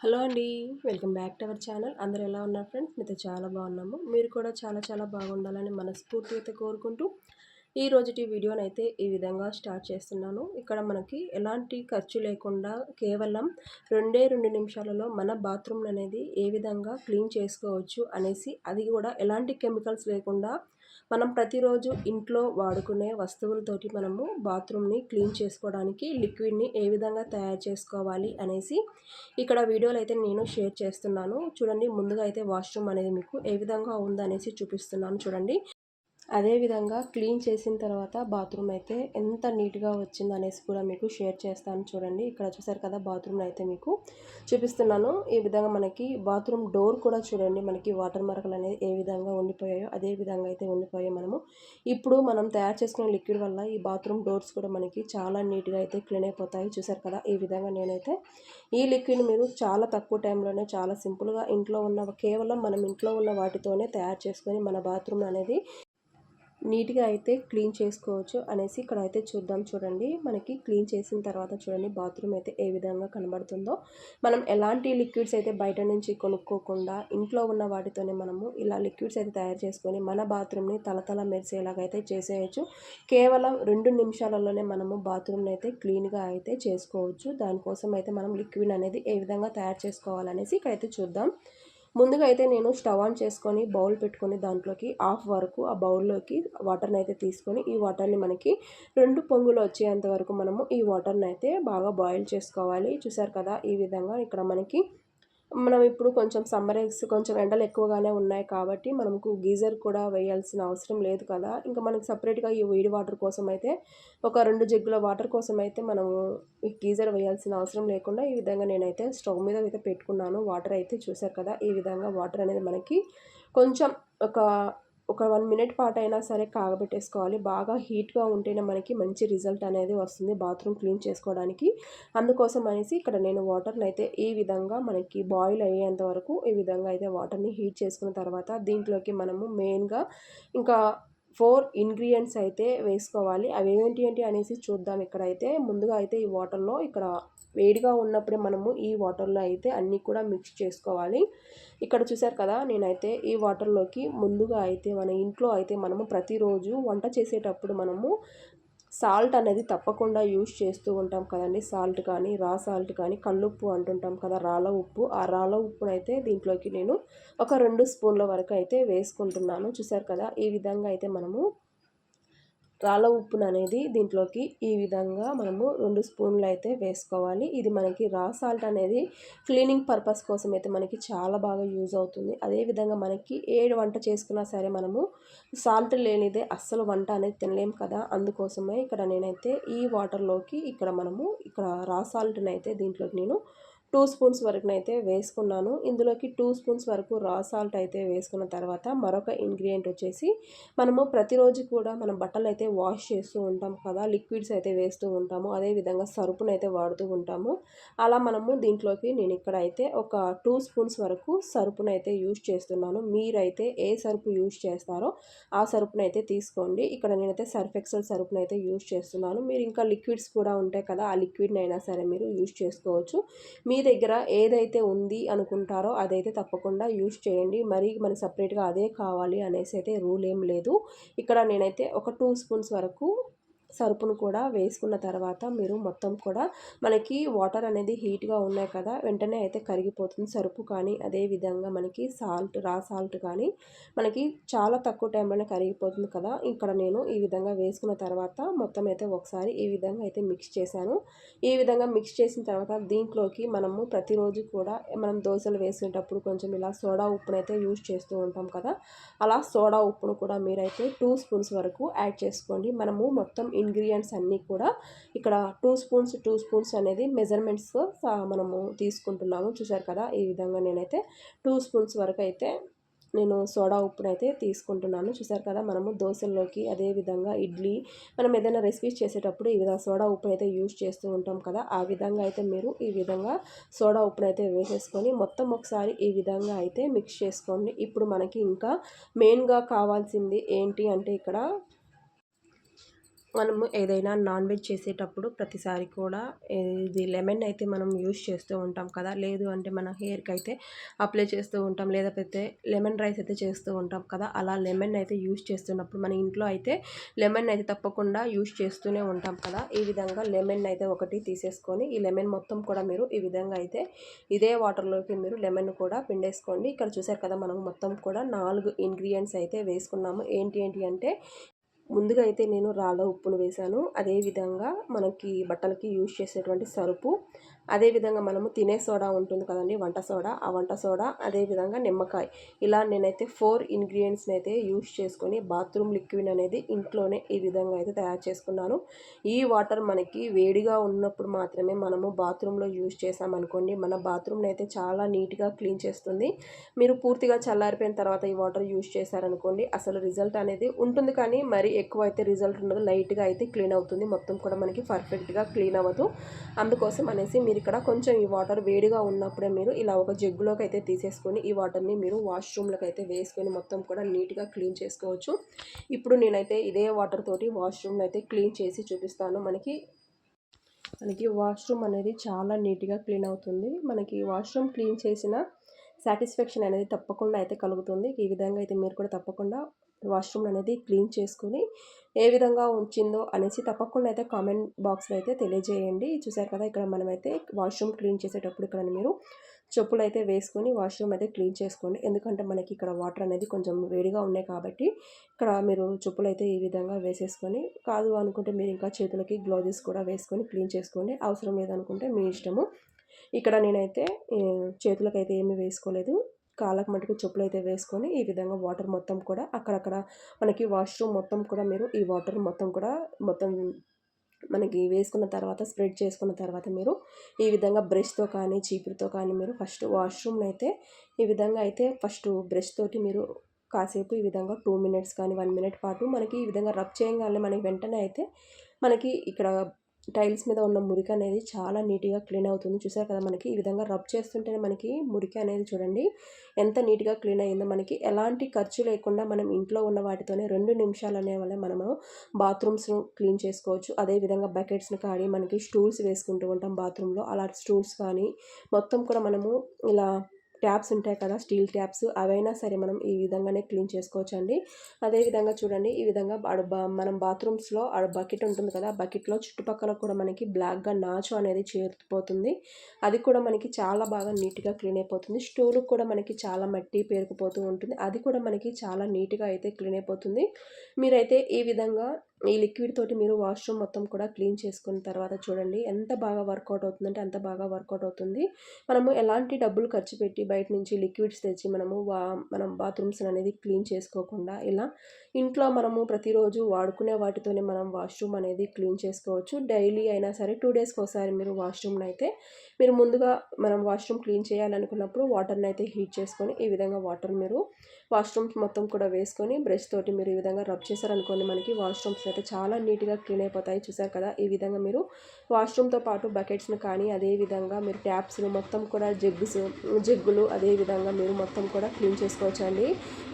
Hello అండి. Welcome back to our channel. అందరు ఎలా ఉన్నారు ఫ్రెండ్స్? మీతో చాలా బాగున్నాము. మీరు కూడా చాలా చాలా బాగుండాలని మనస్ఫూర్తి అయితే కోరుకుంటూ ఈ రోజుటి వీడియోని ఈ విధంగా స్టార్ట్ చేస్తున్నాను. ఇక్కడ మనకి ఎలాంటి ఖర్చు లేకుండా కేవలం రెండే రెండు నిమిషాలలో మన బాత్రూమ్ అనేది ఏ విధంగా క్లీన్ చేసుకోవచ్చు అనేసి అది కూడా ఎలాంటి కెమికల్స్ లేకుండా మనం ప్రతిరోజు ఇంట్లో వాడుకునే వస్తువులతోటి మనము బాత్రూమ్ని క్లీన్ చేసుకోవడానికి లిక్విడ్ని ఏ విధంగా తయారు చేసుకోవాలి అనేసి ఇక్కడ వీడియోలు అయితే నేను షేర్ చేస్తున్నాను. చూడండి ముందుగా అయితే వాష్రూమ్ అనేది మీకు ఏ విధంగా ఉందనేసి చూపిస్తున్నాను. చూడండి. అదేవిధంగా క్లీన్ చేసిన తర్వాత బాత్రూమ్ అయితే ఎంత నీట్గా వచ్చింది అనేసి కూడా మీకు షేర్ చేస్తాను చూడండి. ఇక్కడ చూసారు కదా బాత్రూమ్ అయితే మీకు చూపిస్తున్నాను. ఈ విధంగా మనకి బాత్రూమ్ డోర్ కూడా చూడండి మనకి వాటర్ మరకలు అనేది ఏ విధంగా ఉండిపోయాయో అదే విధంగా అయితే ఉండిపోయాయి మనము. ఇప్పుడు మనం తయారు చేసుకునే లిక్విడ్ వల్ల ఈ బాత్రూమ్ డోర్స్ కూడా మనకి చాలా నీట్గా అయితే క్లీన్ అయిపోతాయి. చూసారు కదా ఈ విధంగా నేనైతే ఈ లిక్విడ్ మీరు చాలా తక్కువ టైంలోనే చాలా సింపుల్గా ఇంట్లో ఉన్న కేవలం మనం ఇంట్లో ఉన్న వాటితోనే తయారు చేసుకొని మన బాత్రూమ్ అనేది నీట్గా అయితే క్లీన్ చేసుకోవచ్చు అనేసి ఇక్కడ అయితే చూద్దాం చూడండి. మనకి క్లీన్ చేసిన తర్వాత చూడండి బాత్రూమ్ అయితే ఏ విధంగా కనబడుతుందో. మనం ఎలాంటి లిక్విడ్స్ అయితే బయట నుంచి కొనుక్కోకుండా ఇంట్లో ఉన్న వాటితోనే మనము ఇలా లిక్విడ్స్ అయితే తయారు చేసుకొని మన బాత్రూమ్ని తలతల మెరిసేలాగైతే చేసేయచ్చు. కేవలం రెండు నిమిషాలలోనే మనము బాత్రూమ్ని అయితే క్లీన్గా అయితే చేసుకోవచ్చు. దానికోసం అయితే మనం లిక్విడ్ అనేది ఏ విధంగా తయారు చేసుకోవాలనేసి ఇక్కడైతే చూద్దాం. ముందుగా అయితే నేను స్టవ్ ఆన్ చేసుకొని బౌల్ పెట్టుకొని దాంట్లోకి హాఫ్ వరకు ఆ బౌల్లోకి వాటర్ని అయితే తీసుకొని ఈ వాటర్ని మనకి రెండు పొంగులు వచ్చేంత వరకు మనము ఈ వాటర్ని అయితే బాగా బాయిల్ చేసుకోవాలి. చూసారు కదా ఈ విధంగా ఇక్కడ మనకి మనం ఇప్పుడు కొంచెం సమ్మర్ ఎగ్స్ కొంచెం ఎండలు ఎక్కువగానే ఉన్నాయి కాబట్టి మనకు గీజర్ కూడా వేయాల్సిన అవసరం లేదు కదా. ఇంకా మనకి సపరేట్గా ఈ వేడి వాటర్ కోసం అయితే ఒక రెండు జగ్గుల వాటర్ కోసం అయితే మనము ఈ గీజర్ వేయాల్సిన అవసరం లేకుండా ఈ విధంగా నేనైతే స్టవ్ మీద అయితే పెట్టుకున్నాను. వాటర్ అయితే చూసారు కదా ఈ విధంగా వాటర్ అనేది మనకి కొంచెం ఒక ఒక వన్ మినిట్ పాటు అయినా సరే కాగబెట్టేసుకోవాలి. బాగా హీట్గా ఉంటేనే మనకి మంచి రిజల్ట్ అనేది వస్తుంది బాత్రూమ్ క్లీన్ చేసుకోవడానికి. అందుకోసం అనేసి ఇక్కడ నేను వాటర్ని అయితే ఈ విధంగా మనకి బాయిల్ అయ్యేంత వరకు ఈ విధంగా అయితే వాటర్ని హీట్ చేసుకున్న తర్వాత దీంట్లోకి మనము మెయిన్గా ఇంకా ఫోర్ ఇంగ్రీడియంట్స్ అయితే వేసుకోవాలి. అవి ఏమిటి ఏంటి అనేసి చూద్దాం. ఇక్కడైతే ముందుగా అయితే ఈ వాటర్లో ఇక్కడ వేడిగా ఉన్నప్పుడే మనము ఈ వాటర్లో అయితే అన్నీ కూడా మిక్స్ చేసుకోవాలి. ఇక్కడ చూసారు కదా నేనైతే ఈ వాటర్లోకి ముందుగా అయితే మన ఇంట్లో అయితే మనము ప్రతిరోజు వంట చేసేటప్పుడు మనము సాల్ట్ అనేది తప్పకుండా యూజ్ చేస్తూ ఉంటాం కదండి. సాల్ట్ కానీ రా సాల్ట్ కానీ కల్లుప్పు అంటుంటాం కదా రాళ్ళ ఉప్పు. ఆ రాళ్ళ ఉప్పునైతే దీంట్లోకి నేను ఒక రెండు స్పూన్ల వరకు అయితే వేసుకుంటున్నాను. చూసారు కదా ఈ విధంగా అయితే మనము రాళ్ళ ఉప్పును అనేది దీంట్లోకి ఈ విధంగా మనము రెండు స్పూన్లు అయితే వేసుకోవాలి. ఇది మనకి రా సాల్ట్ అనేది క్లీనింగ్ పర్పస్ కోసం అయితే మనకి చాలా బాగా యూజ్ అవుతుంది. అదేవిధంగా మనకి ఏడు వంట చేసుకున్నా సరే మనము సాల్ట్ లేనిదే అస్సలు వంట అనేది తినలేం కదా. అందుకోసమే ఇక్కడ నేనైతే ఈ వాటర్లోకి ఇక్కడ మనము ఇక్కడ రా సాల్ట్ని అయితే దీంట్లోకి నేను టూ స్పూన్స్ వరకునైతే వేసుకున్నాను. ఇందులోకి టూ స్పూన్స్ వరకు రా సాల్ట్ అయితే వేసుకున్న తర్వాత మరొక ఇంగ్రీడియంట్ వచ్చేసి మనము ప్రతిరోజు కూడా మనం బట్టలు అయితే వాష్ చేస్తూ ఉంటాం కదా లిక్విడ్స్ అయితే వేస్తూ ఉంటాము. అదేవిధంగా సరుపును అయితే వాడుతూ ఉంటాము. అలా మనము దీంట్లోకి నేను ఇక్కడ అయితే ఒక టూ స్పూన్స్ వరకు సరుపును అయితే యూజ్ చేస్తున్నాను. మీరైతే ఏ సరుపు యూజ్ చేస్తారో ఆ సరుపును అయితే తీసుకోండి. ఇక్కడ నేనైతే సర్ఫ్ ఎక్సెల్ సరుపును అయితే యూజ్ చేస్తున్నాను. మీరు ఇంకా లిక్విడ్స్ కూడా ఉంటాయి కదా ఆ లిక్విడ్ని అయినా సరే మీరు యూజ్ చేసుకోవచ్చు. మీ మీ దగ్గర ఏదైతే ఉంది అనుకుంటారో అదైతే తప్పకుండా యూజ్ చేయండి. మరి మనకి సపరేట్గా అదే కావాలి అనేసి అయితే రూల్ ఏం లేదు. ఇక్కడ నేనైతే ఒక టూ స్పూన్స్ వరకు సరుపును కూడా వేసుకున్న తర్వాత మీరు మొత్తం కూడా మనకి వాటర్ అనేది హీట్గా ఉన్నాయి కదా వెంటనే అయితే కరిగిపోతుంది సరుపు కానీ అదే విధంగా మనకి సాల్ట్ రా సాల్ట్ కానీ మనకి చాలా తక్కువ టైంలోనే కరిగిపోతుంది కదా. ఇక్కడ నేను ఈ విధంగా వేసుకున్న తర్వాత మొత్తం అయితే ఒకసారి ఈ విధంగా అయితే మిక్స్ చేశాను. ఈ విధంగా మిక్స్ చేసిన తర్వాత దీంట్లోకి మనము ప్రతిరోజు కూడా మనం దోశలు వేసుకునేటప్పుడు కొంచెం ఇలా సోడా ఉప్పునైతే యూజ్ చేస్తూ ఉంటాం కదా. అలా సోడా ఉప్పును కూడా మీరైతే టూ స్పూన్స్ వరకు యాడ్ చేసుకోండి. మనము మొత్తం ఇంగ్రీడియంట్స్ అన్నీ కూడా ఇక్కడ టూ స్పూన్స్ టూ స్పూన్స్ అనేది మెజర్మెంట్స్ మనము తీసుకుంటున్నాము. చూసారు కదా ఈ విధంగా నేనైతే టూ స్పూన్స్ వరకు అయితే నేను సోడా ఉప్పునైతే తీసుకుంటున్నాను. చూసారు కదా మనము దోశల్లోకి అదేవిధంగా ఇడ్లీ మనం ఏదైనా రెసిపీస్ చేసేటప్పుడు ఈ విధంగా సోడా ఉప్పునైతే యూజ్ చేస్తూ ఉంటాం కదా ఆ విధంగా అయితే మీరు ఈ విధంగా సోడా ఉప్పునైతే వేసేసుకొని మొత్తం ఒకసారి ఈ విధంగా అయితే మిక్స్ చేసుకోండి. ఇప్పుడు మనకి ఇంకా మెయిన్గా కావాల్సింది ఏంటి అంటే ఇక్కడ మనము ఏదైనా నాన్ వెజ్ చేసేటప్పుడు ప్రతిసారి కూడా ఇది లెమన్ అయితే మనం యూస్ చేస్తూ ఉంటాం కదా. లేదు అంటే మన హెయిర్కి అయితే అప్లై చేస్తూ ఉంటాం. లేకపోతే లెమన్ రైస్ అయితే చేస్తూ ఉంటాం కదా. అలా లెమన్ అయితే యూస్ చేస్తున్నప్పుడు మన ఇంట్లో అయితే లెమన్ అయితే తప్పకుండా యూస్ చేస్తూనే ఉంటాం కదా. ఈ విధంగా లెమన్ అయితే ఒకటి తీసేసుకొని ఈ లెమన్ మొత్తం కూడా మీరు ఈ విధంగా అయితే ఇదే వాటర్లోకి మీరు లెమన్ కూడా పిండేసుకోండి. ఇక్కడ చూసారు కదా మనం మొత్తం కూడా నాలుగు ఇంగ్రీడియంట్స్ అయితే వేసుకున్నాము. ఏంటి ఏంటి అంటే ముందుగా అయితే నేను రాళ్ళ ఉప్పును వేశాను. అదేవిధంగా మనకి బట్టలకి యూజ్ చేసేటువంటి సరుపు అదేవిధంగా మనము తినే సోడా ఉంటుంది కదండి వంట సోడా. ఆ వంట సోడా అదేవిధంగా నిమ్మకాయ. ఇలా నేనైతే ఫోర్ ఇంగ్రీడియంట్స్ని అయితే యూస్ చేసుకొని బాత్రూమ్ లిక్విడ్ అనేది ఇంట్లోనే ఈ విధంగా అయితే తయారు చేసుకున్నాను. ఈ వాటర్ మనకి వేడిగా ఉన్నప్పుడు మాత్రమే మనము బాత్రూంలో యూస్ చేసామనుకోండి మన బాత్రూమ్ని అయితే చాలా నీట్గా క్లీన్ చేస్తుంది. మీరు పూర్తిగా చల్లారిపోయిన తర్వాత ఈ వాటర్ యూస్ చేశారనుకోండి అసలు రిజల్ట్ అనేది ఉంటుంది కానీ మరి ఎక్కువ అయితే రిజల్ట్ ఉండదు. లైట్గా అయితే క్లీన్ అవుతుంది. మొత్తం కూడా మనకి పర్ఫెక్ట్గా క్లీన్ అవ్వదు. అందుకోసం అనేసి మీరు ఇక్కడ కొంచెం ఈ వాటర్ వేడిగా ఉన్నప్పుడే మీరు ఇలా ఒక జగ్గులోకి అయితే తీసేసుకొని ఈ వాటర్ని మీరు వాష్రూమ్లోకి అయితే వేసుకొని మొత్తం కూడా నీట్గా క్లీన్ చేసుకోవచ్చు. ఇప్పుడు నేనైతే ఇదే వాటర్ తోటి వాష్రూమ్ని అయితే క్లీన్ చేసి చూపిస్తాను. మనకి మనకి వాష్రూమ్ అనేది చాలా నీట్గా క్లీన్ అవుతుంది. మనకి వాష్రూమ్ క్లీన్ చేసిన సాటిస్ఫాక్షన్ అనేది తప్పకుండా అయితే కలుగుతుంది. ఈ విధంగా అయితే మీరు కూడా తప్పకుండా వాష్రూమ్ అనేది క్లీన్ చేసుకొని ఏ విధంగా ఉంచిందో అనేసి తప్పకుండా అయితే కామెంట్ బాక్స్లో అయితే తెలియజేయండి. చూసారు కదా ఇక్కడ మనమైతే వాష్రూమ్ క్లీన్ చేసేటప్పుడు ఇక్కడ మీరు చెప్పులు అయితే వేసుకొని వాష్రూమ్ అయితే క్లీన్ చేసుకోండి. ఎందుకంటే మనకి ఇక్కడ వాటర్ అనేది కొంచెం వేడిగా ఉన్నాయి కాబట్టి ఇక్కడ మీరు చెప్పులు అయితే ఈ విధంగా వేసేసుకొని కాదు అనుకుంటే మీరు ఇంకా చేతులకి గ్లోజెస్ కూడా వేసుకొని క్లీన్ చేసుకోండి. అవసరం లేదనుకుంటే మీ ఇష్టము. ఇక్కడ నేనైతే చేతులకు అయితే ఏమీ వేసుకోలేదు. కాళ్ళకు మటుకు చెప్పులు అయితే వేసుకొని ఈ విధంగా వాటర్ మొత్తం కూడా అక్కడక్కడ మనకి వాష్రూమ్ మొత్తం కూడా మీరు ఈ వాటర్ మొత్తం కూడా మొత్తం మనకి వేసుకున్న తర్వాత స్ప్రెడ్ చేసుకున్న తర్వాత మీరు ఈ విధంగా బ్రష్తో కానీ చీపురుతో కానీ మీరు ఫస్ట్ వాష్రూమ్ని అయితే ఈ విధంగా అయితే ఫస్ట్ బ్రష్ తోటి మీరు కాసేపు ఈ విధంగా టూ మినిట్స్ కానీ వన్ మినిట్ పాటు మనకి ఈ విధంగా రబ్ చేయగానే మనకి వెంటనే అయితే మనకి ఇక్కడ టైల్స్ మీద ఉన్న మురికి అనేది చాలా నీట్గా క్లీన్ అవుతుంది. చూసారు కదా మనకి ఈ విధంగా రబ్ చేస్తుంటేనే మనకి మురికి అనేది చూడండి ఎంత నీట్గా క్లీన్ అయిందో మనకి ఎలాంటి ఖర్చు లేకుండా మనం ఇంట్లో ఉన్న వాటితోనే రెండు నిమిషాలు అనే వల్ల మనము బాత్రూమ్స్ను క్లీన్ చేసుకోవచ్చు. అదేవిధంగా బకెట్స్ని కానీ మనకి స్టూల్స్ వేసుకుంటూ ఉంటాం బాత్రూంలో అలాంటి స్టూల్స్ కానీ మొత్తం కూడా మనము ఇలా ట్యాప్స్ ఉంటాయి కదా స్టీల్ ట్యాప్స్ అవైనా సరే మనం ఈ విధంగానే క్లీన్ చేసుకోవచ్చు అండి అదేవిధంగా చూడండి ఈ విధంగా మనం బాత్రూమ్స్లో ఆడ బకెట్ ఉంటుంది కదా బకెట్లో చుట్టుపక్కల కూడా మనకి బ్లాక్గా నాచు అనేది చేరిపోతుంది. అది కూడా మనకి చాలా బాగా నీట్గా క్లీన్ అయిపోతుంది. స్టూలు కూడా మనకి చాలా మట్టి పేరుకుపోతూ ఉంటుంది. అది కూడా మనకి చాలా నీట్గా అయితే క్లీన్ అయిపోతుంది. మీరైతే ఈ విధంగా ఈ లిక్విడ్ తోటి మీరు వాష్రూమ్ మొత్తం కూడా క్లీన్ చేసుకున్న తర్వాత చూడండి ఎంత బాగా వర్కౌట్ అవుతుందంటే అంత బాగా వర్కౌట్ అవుతుంది. మనము ఎలాంటి డబ్బులు ఖర్చు పెట్టి బయట నుంచి లిక్విడ్స్ తెచ్చి మనము వా మనం బాత్రూమ్స్ అనేది క్లీన్ చేసుకోకుండా ఇలా ఇంట్లో మనము ప్రతిరోజు వాడుకునే వాటితోనే మనం వాష్రూమ్ అనేది క్లీన్ చేసుకోవచ్చు. డైలీ అయినా సరే టూ డేస్కి ఒకసారి మీరు వాష్రూమ్ని అయితే మీరు ముందుగా మనం వాష్రూమ్ క్లీన్ చేయాలనుకున్నప్పుడు వాటర్ని అయితే హీట్ చేసుకొని ఈ విధంగా వాటర్ మీరు వాష్రూమ్స్ మొత్తం కూడా వేసుకొని బ్రష్ తోటి మీరు ఈ విధంగా రబ్ చేశారనుకోండి మనకి వాష్రూమ్స్ అయితే చాలా నీట్గా క్లీన్ అయిపోతాయి. చూసారు కదా? ఈ విధంగా మీరు వాష్రూమ్తో పాటు బకెట్స్ని కానీ అదేవిధంగా మీరు ట్యాప్స్ను మొత్తం కూడా జగ్గుస్ జగ్గులు అదే విధంగా మీరు మొత్తం కూడా క్లీన్ చేసుకోవచ్చు అండి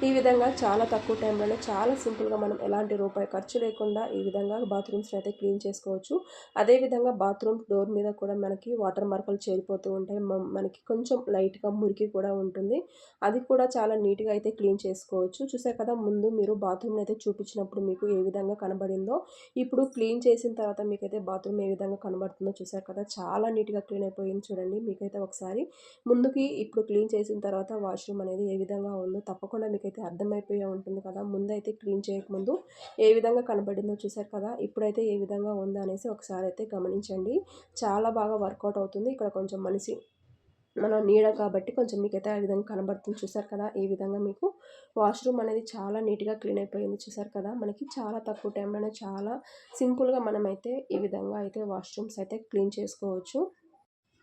ఈ విధంగా చాలా తక్కువ టైంలోనే చాలా సింపుల్గా మనం ఎలాంటి రూపాయి ఖర్చు లేకుండా ఈ విధంగా బాత్రూమ్స్ని అయితే క్లీన్ చేసుకోవచ్చు. అదేవిధంగా బాత్రూమ్ డోర్ మీద కూడా మనకి వాటర్ మార్కులు చేరిపోతూ ఉంటాయి. మనకి కొంచెం లైట్గా మురికి కూడా ఉంటుంది. అది కూడా చాలా నీట్గా అయితే క్లీన్ చేసుకోవచ్చు. చూసారు కదా ముందు మీరు బాత్రూమ్ని అయితే చూపించినప్పుడు మీకు ఏ విధంగా కనబడిందో ఇప్పుడు క్లీన్ చేసిన తర్వాత మీకైతే బాత్రూమ్ ఏ విధంగా కనబడుతుందో చూసారు కదా చాలా నీట్గా క్లీన్ అయిపోయింది చూడండి. మీకైతే ఒకసారి ముందుకి ఇప్పుడు క్లీన్ చేసిన తర్వాత వాష్రూమ్ అనేది ఏ విధంగా ఉందో తప్పకుండా మీకైతే అర్థమైపోయే ఉంటుంది కదా. ముందైతే క్లీన్ చేయకముందు ఏ విధంగా కనబడిందో చూసారు కదా ఇప్పుడైతే ఏ విధంగా ఉందో అనేసి ఒకసారి అయితే గమనించండి. చాలా బాగా వర్కౌట్ అవుతుంది. ఇక్కడ కొంచెం మనిషి మన నీడ కాబట్టి కొంచెం మీకైతే ఆ విధంగా కనబడుతుంది. చూసారు కదా? ఈ విధంగా మీకు వాష్రూమ్ అనేది చాలా నీట్గా క్లీన్ అయిపోయింది. చూసారు కదా? మనకి చాలా తక్కువ టైంలోనే చాలా సింపుల్గా మనమైతే ఈ విధంగా అయితే వాష్రూమ్స్ అయితే క్లీన్ చేసుకోవచ్చు.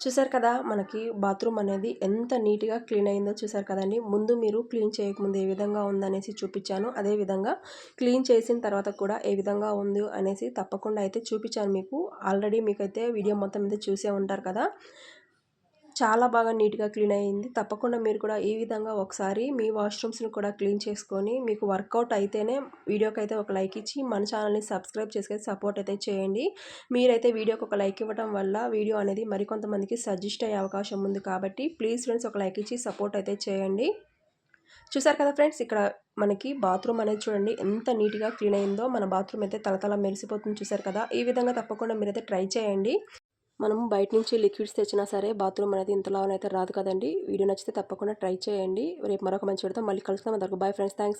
చూసారు కదా మనకి బాత్రూమ్ అనేది ఎంత నీట్గా క్లీన్ అయిందో చూసారు కదండి. ముందు మీరు క్లీన్ చేయకముందు ఏ విధంగా ఉందనేసి చూపించాను. అదేవిధంగా క్లీన్ చేసిన తర్వాత కూడా ఏ విధంగా ఉంది అనేసి తప్పకుండా అయితే చూపించాను మీకు. ఆల్రెడీ మీకైతే వీడియో మొత్తం మీద చూసే ఉంటారు కదా. చాలా బాగా నీట్గా క్లీన్ అయ్యింది తప్పకుండా మీరు కూడా ఈ విధంగా ఒకసారి మీ వాష్రూమ్స్ని కూడా క్లీన్ చేసుకొని మీకు వర్కౌట్ అయితేనే వీడియోకి అయితే ఒక లైక్ ఇచ్చి మన ఛానల్ని సబ్స్క్రైబ్ చేసుకొని సపోర్ట్ అయితే చేయండి. మీరైతే వీడియోకి ఒక లైక్ ఇవ్వడం వల్ల వీడియో అనేది మరికొంతమందికి సజెస్ట్ అయ్యే అవకాశం ఉంది కాబట్టి ప్లీజ్ ఫ్రెండ్స్ ఒక లైక్ ఇచ్చి సపోర్ట్ అయితే చేయండి. చూసారు కదా ఫ్రెండ్స్ ఇక్కడ మనకి బాత్రూమ్ అనేది చూడండి ఎంత నీట్గా క్లీన్ అయిందో మన బాత్రూమ్ అయితే తలతల మెరిసిపోతుంది చూసారు కదా. ఈ విధంగా తప్పకుండా మీరైతే ట్రై చేయండి. మనం బయట నుంచి లిక్విడ్స్ తెచ్చినా సరే బాత్రూమ్ అనేది ఇంతలా అయితే రాదు కదండి. వీడియో నచ్చితే తప్పకుండా ట్రై చేయండి. రేపు మరొక మంచి పెడతాం మళ్ళీ కలుస్తాం అందరికి బాయ్ ఫ్రెండ్స్. థ్యాంక్స్